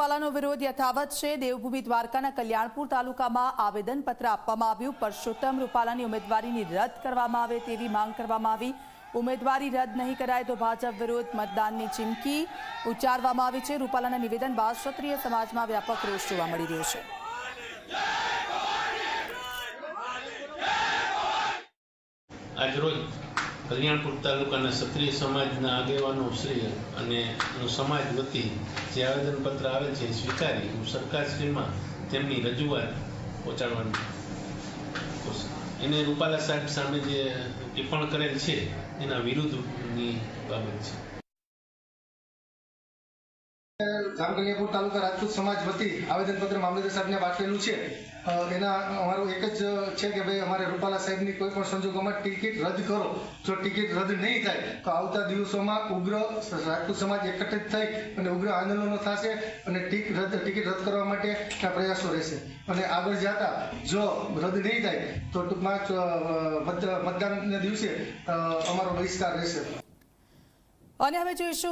રૂપાલાનો વિરોધ યથાવત છે. દેવભૂમિ દ્વારકાના કલ્યાણપુર તાલુકામાં આવેદનપત્ર આપવામાં આવ્યું. પરસોત્તમ રૂપાલાની ઉમેદવારીની રદ કરવામાં આવે તેવી માંગ કરવામાં આવી. ઉમેદવારી રદ નહીં કરાય તો ભાજપ વિરુદ્ધ મતદાનની ચીમકી ઉચ્ચારવામાં આવી છે. રૂપાલાના નિવેદન બાદ ક્ષત્રિય સમાજમાં વ્યાપક રોષ જોવા મળી રહ્યો છે. આજરોજ કલ્યાણપુર તાલુકાના ક્ષત્રિય સમાજના આગેવાનો શ્રી અને સમાજ વતી જે આવેદનપત્ર આવે છે સ્વીકારી હું સરકારશ્રીમાં તેમની રજૂઆત પહોંચાડવાની એને રૂપાલા સાહેબ સામે જે ટિપ્પણ કરેલ છે, એના વિરુદ્ધની બાબત છે. જામકલિયાપુર તાલુકા રાજપૂત સમાજ વતી આવેદનપત્ર મામલતદાર સાહેબને પાઠવેલું છે. એના, અમારું એક જ છે કે ભાઈ અમારે રૂપાલા સાહેબની કોઈ પણ સંજોગોમાં ટિકિટ રદ કરો. જો ટિકિટ રદ નહીં થાય, તો આવતા દિવસોમાં ઉગ્ર રાજપૂત સમાજ એકત્રિત થઈ અને ઉગ્ર આંદોલનો થશે અને ટિક, રદ, ટિકિટ રદ કરવા માટેના પ્રયાસો રહેશે. અને આગળ જતા જો રદ નહીં થાય, તો ટૂંકમાં મતદાનના દિવસે અમારો બહિષ્કાર રહેશે. અને હવે જોઈશું